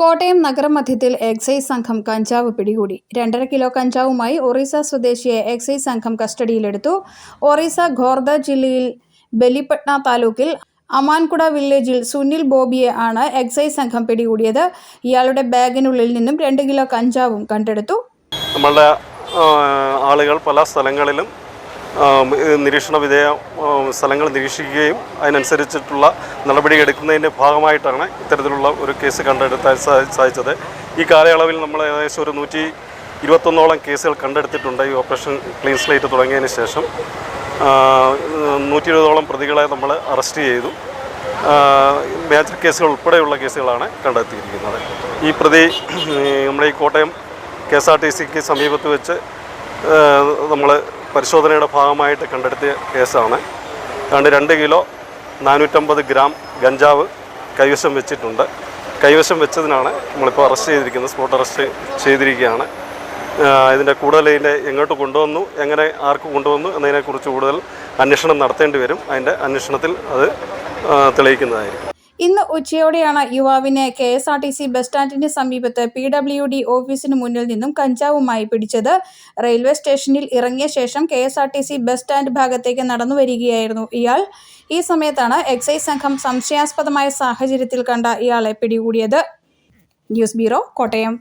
Kottayam നഗരമധ്യത്തിൽ excise സംഘം കഞ്ചാവ് പിടികൂടി. രണ്ടര കിലോ കഞ്ചാവുമായി ഒറീസ സ്വദേശിയെ എക്സൈസ് സംഘം കസ്റ്റഡിയിലെടുത്തു. ഒറീസ ഖോർദ ജില്ലയിൽ ബലിപട്ന താലൂക്കിൽ അമാൻകുട വില്ലേജിൽ സുനിൽ ബോബിയെ ആണ് എക്സൈസ് സംഘം പിടികൂടിയത്. ഇയാളുടെ ബാഗിനുള്ളിൽ നിന്നും രണ്ട് കിലോ കഞ്ചാവും കണ്ടെടുത്തു. നമ്മളുടെ ആളുകൾ പല സ്ഥലങ്ങളിലും നിരീക്ഷണ വിധേയ സ്ഥലങ്ങൾ നിരീക്ഷിക്കുകയും അതിനനുസരിച്ചിട്ടുള്ള നടപടി എടുക്കുന്നതിന്റെ ഭാഗമായിട്ടാണ് ഇത്തരത്തിലുള്ള ഒരു കേസ് കണ്ടെടുത്താൻ സാധിച്ചത്. ഈ കാലയളവിൽ നമ്മൾ ഏകദേശം ഒരു നൂറ്റി ഇരുപത്തൊന്നോളം കേസുകൾ കണ്ടെടുത്തിട്ടുണ്ട്. ഈ ഓപ്പറേഷൻ ക്ലീൻ സ്ലേറ്റ് തുടങ്ങിയതിന് ശേഷം നൂറ്റി ഇരുപതോളം പ്രതികളെ നമ്മൾ അറസ്റ്റ് ചെയ്തു. മേജർ കേസുകൾ ഉൾപ്പെടെയുള്ള കേസുകളാണ് കണ്ടെത്തിയിരിക്കുന്നത്. ഈ പ്രതി നമ്മുടെ ഈ Kottayam K S R T സിക്ക് സമീപത്ത് വെച്ച് നമ്മൾ പരിശോധനയുടെ ഭാഗമായിട്ട് കണ്ടെടുത്തിയ കേസാണ്. ഏതാണ്ട് രണ്ട് കിലോ നാനൂറ്റമ്പത് ഗ്രാം ഗഞ്ചാവ് കൈവശം വെച്ചിട്ടുണ്ട്. കൈവശം വെച്ചതിനാണ് നമ്മളിപ്പോൾ അറസ്റ്റ് ചെയ്തിരിക്കുന്നത്. സ്പോട്ട് അറസ്റ്റ് ചെയ്തിരിക്കുകയാണ്. ഇതിന്റെ കൂടുതൽ ഇതിന്റെ എങ്ങോട്ട് കൊണ്ടുവന്നു എങ്ങനെ ആർക്ക് കൊണ്ടുവന്നു എന്നതിനെക്കുറിച്ച് കൂടുതൽ അന്വേഷണം നടത്തേണ്ടി വരും. അതിന്റെ അന്വേഷണത്തിൽ അത് തെളിയിക്കുന്നതായിരിക്കും. ഇന്ന് ഉച്ചയോടെയാണ് യുവാവിനെ K S R T C bus സ്റ്റാൻഡിന് സമീപത്ത് പി ഡബ്ല്യു ഡി ഓഫീസിന് മുന്നിൽ നിന്നും കഞ്ചാവുമായി പിടിച്ചത്. റെയിൽവേ സ്റ്റേഷനിൽ ഇറങ്ങിയ ശേഷം K S R T C bus stand ഭാഗത്തേക്ക് നടന്നു വരികയായിരുന്നു ഇയാൾ. ഈ സമയത്താണ് എക്സൈസ് സംഘം സംശയാസ്പദമായ സാഹചര്യത്തിൽ കണ്ട ഇയാളെ പിടികൂടിയത്. News bureau Kottayam.